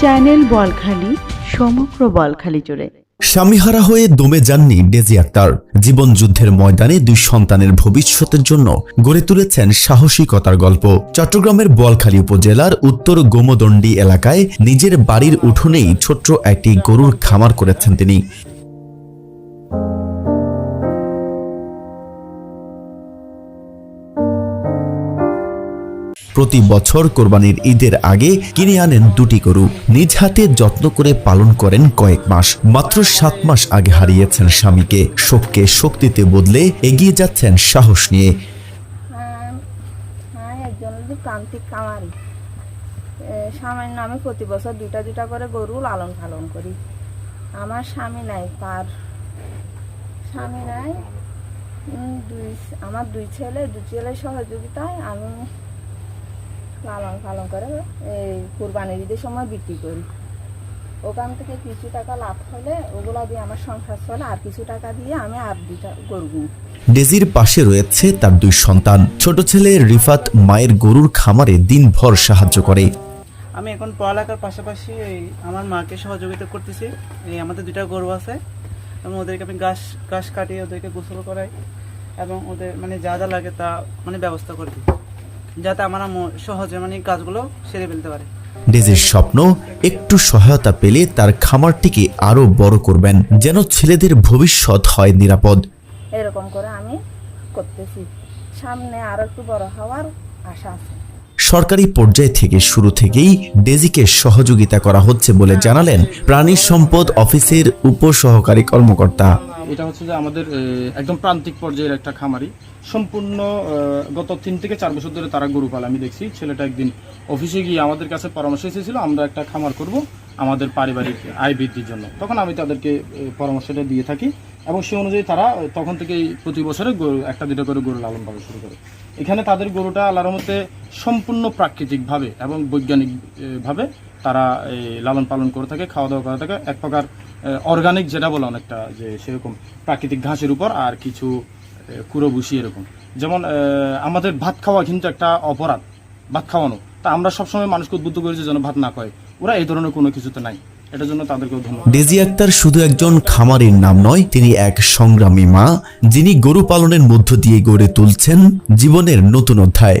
Channel Balkhali, সমগ্র বলখালি জুড়ে। স্বামীহারা হয়ে দমে যাননি ডেজি আক্তার। জীবন যুদ্ধের ময়দানে দুই সন্তানের ভবিষ্যতের জন্য গড়ে তুলেছেন সাহসিকতার গল্প। চট্টগ্রামের বলখালী উপজেলার উত্তর গোমদণ্ডী এলাকায় নিজের বাড়ির উঠোনেই ছোট্ট একটি গরুর খামার করেছেন তিনি। প্রতি বছর কোরবানির ঈদের আগে কিনে আনেন দুটি গরু। নিজ হাতে যত্ন করে পালন করেন কয়েক মাস। মাত্র সাত মাস আগে হারিয়েছেন স্বামীকে। শোককে শক্তিতে বদলে এগিয়ে যাচ্ছেন সাহস নিয়ে। হ্যাঁ হ্যাঁ সামান্য আমি প্রতি বছর দুটা দুটা করে গরু লালন পালন করি। আমার স্বামী নাই, তার স্বামী নাই। দুই, আমার দুই ছেলে, দুই ছেলের সহযোগিতায় আমি লালন পালন করে এই কোরবানির ঈদের সময় বিক্রি করি। ওখান থেকে কিছু টাকা লাভ হলে ওগুলা দিয়ে আমার সংসার চলে আর কিছু টাকা দিয়ে আমি আর দুটা গরু কিনি। ডেজির পাশে রয়েছে তার দুই সন্তান। ছোট ছেলে রিফাত মায়ের গরুর খামারে দিনভর সাহায্য করে। আমি এখন পড়ালেখার পাশাপাশি এই আমার মাকে সহযোগিতা করতেছি। এই আমাদের দুইটা গরু আছে এবং ওদেরকে আমি ঘাস ঘাস কাটিয়ে ওদেরকে গোসল করাই এবং ওদের মানে যা যা লাগে তা মানে ব্যবস্থা করে দিই। যাতে আমার সহজে মানে কাজগুলো সেরে ফেলতে পারে। ডেজির স্বপ্ন একটু সহায়তা পেলে তার খামারটিকে আরও বড় করবেন যেন ছেলেদের ভবিষ্যৎ হয় নিরাপদ। এরকম করে আমি করতেছি। সামনে আরও একটু বড় হওয়ার আশা আছে। সরকারি পর্যায় থেকে শুরু থেকেই ডেজিকে সহযোগিতা করা হচ্ছে বলে জানালেন প্রাণী সম্পদ অফিসের উপসহকারী কর্মকর্তা। এটা হচ্ছে যে আমাদের একদম প্রান্তিক পর্যায়ের একটা খামারি। সম্পূর্ণ গত তিন থেকে চার বছর ধরে তারা গরু পালে, আমি দেখছি। ছেলেটা একদিন অফিসে গিয়ে আমাদের কাছে পরামর্শ এসেছিল, আমরা একটা খামার করব আমাদের পারিবারিক আয় বৃদ্ধির জন্য। তখন আমি তাদেরকে পরামর্শটা দিয়ে থাকি এবং সে অনুযায়ী তারা তখন থেকেই প্রতি বছরে গরু, একটা দুটো করে গরু লালন পালন শুরু করে। এখানে তাদের গরুটা আল্লাহর মতে সম্পূর্ণ প্রাকৃতিকভাবে এবং বৈজ্ঞানিকভাবে তারা লালন পালন করে থাকে, খাওয়া দাওয়া করে থাকে। এক প্রকার অর্গানিক যেটা বলে অনেকটা, যে সেরকম প্রাকৃতিক ঘাসের উপর আর কিছু কুড়ো ভুসি এরকম। যেমন আমাদের ভাত খাওয়া কিন্তু একটা অপরাধ, ভাত খাওয়ানো। তা আমরা সবসময় মানুষকে উদ্বুদ্ধ করেছি যেন ভাত না খায়। ওরা এই ধরনের কোনো কিছুতে নাই। জন্য তাদেরকেও ডেজি আক্তার শুধু একজন খামারের নাম নয়, তিনি এক সংগ্রামী মা, যিনি গরু পালনের মধ্য দিয়ে গড়ে তুলছেন জীবনের নতুন অধ্যায়।